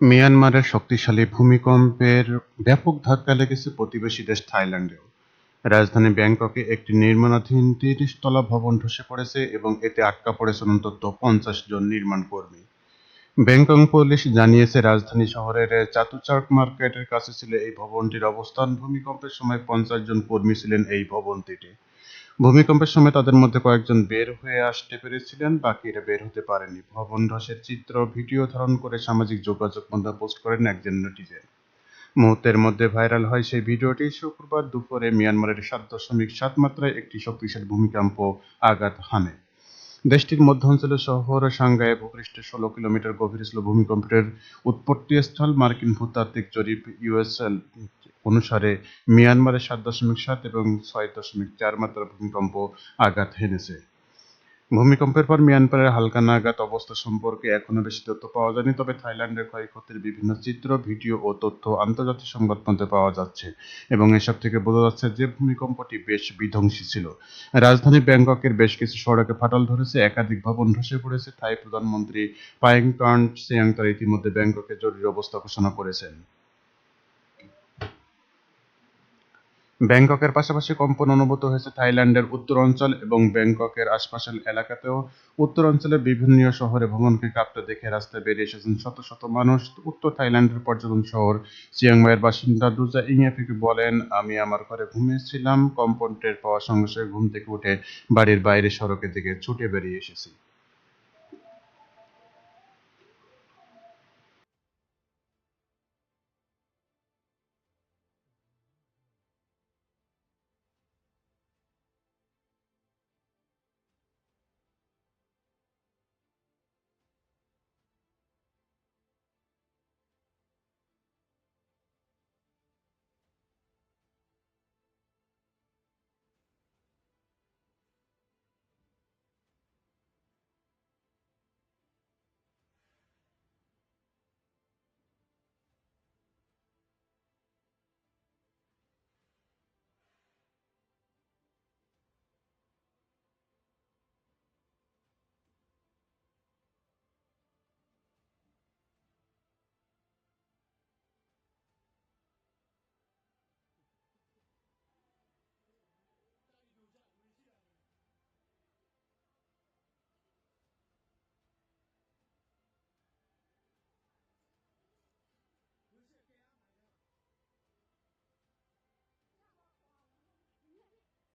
মিয়ানমারের শক্তিশালী ভূমিকম্পের ব্যাপক ধাক্কা লেগেছে প্রতিবেশী দেশ থাইল্যান্ডেও। রাজধানী ব্যাংককে একটি নির্মাণাধীন তিরিশ তলা ভবন ধসে পড়েছে এবং এতে আটকা পড়েছে অন্তত পঞ্চাশ জন নির্মাণ কর্মী। ব্যাংকক পুলিশ জানিয়েছে, রাজধানী শহরের চাতুচার্ক মার্কেটের কাছে ছিল এই ভবনটির অবস্থান। ভূমিকম্পের সময় পঞ্চাশ জন কর্মী ছিলেন এই ভবনটিতে। ভূমিকম্পের সময় তাদের মধ্যে কয়েকজন বের হয়ে আসতে পেরেছিলেন, বাকিরা বের হতে পারেনি। ভবন ধসের চিত্র, ভিডিও ধারণ করে সামাজিক যোগাযোগ মাধ্যমে পোস্ট করেন একজন নেটিজেন মুহূর্তের মধ্যে ভাইরাল হয় সেই ভিডিওটি। শুক্রবার দুপুরে মিয়ানমারের সাত দশমিক সাত মাত্রায় একটি শক্তিশালী ভূমিকম্প আঘাত হানে। দেশটির মধ্যাঞ্চলের শহর সাংঘাইয়ে ভূপৃষ্ঠে ষোলো কিলোমিটার গভীর ছিল ভূমিকম্পের উৎপত্তিস্থল। মার্কিন ভূতাত্ত্বিক জরিপ ইউএসএল অনুসারে মিয়ানমারে সাত দশমিক সাত এবং ছয় দশমিক চার মাত্রার ভূমিকম্প আঘাত হেনেছে। ভূমিকম্পের পর মিয়ানমারের হালকা নাগাদ অবস্থা সম্পর্কে এখনও বেশি তথ্য পাওয়া যায়নি, তবে থাইল্যান্ডের ক্ষয়ক্ষতির বিভিন্ন চিত্র, ভিডিও ও তথ্য আন্তর্জাতিক সংবাদপত্রে পাওয়া যাচ্ছে এবং এসব থেকে বোঝা যাচ্ছে যে ভূমিকম্পটি বেশ বিধ্বংসী ছিল। রাজধানী ব্যাংককের বেশ কিছু সড়কে ফাটল ধরেছে, একাধিক ভবন ধসে পড়েছে। থাই প্রধানমন্ত্রী পায়েংটন সিয়াংতার ইতিমধ্যে ব্যাংককে জরুরি অবস্থা ঘোষণা করেছেন। ব্যাংককের পাশাপাশি কম্পন অনুভূত হয়েছে থাইল্যান্ডের উত্তরাঞ্চল এবং ব্যাংককের আশপাশের এলাকাতেও। উত্তর অঞ্চলের বিভিন্ন শহরে ভ্রমণকে কাঁপতে দেখে রাস্তায় বেরিয়ে এসেছেন শত শত মানুষ। উত্তর থাইল্যান্ডের পর্যটন শহর চিয়াংমাইয়ের বাসিন্দা দুজা ইংয়াফিকে বলেন, আমি আমার ঘরে ঘুমিয়েছিলাম। কম্পন টের পাওয়ার সঙ্গে সঙ্গে ঘুম থেকে উঠে বাড়ির বাইরে সড়কের দিকে ছুটে বেরিয়ে এসেছি।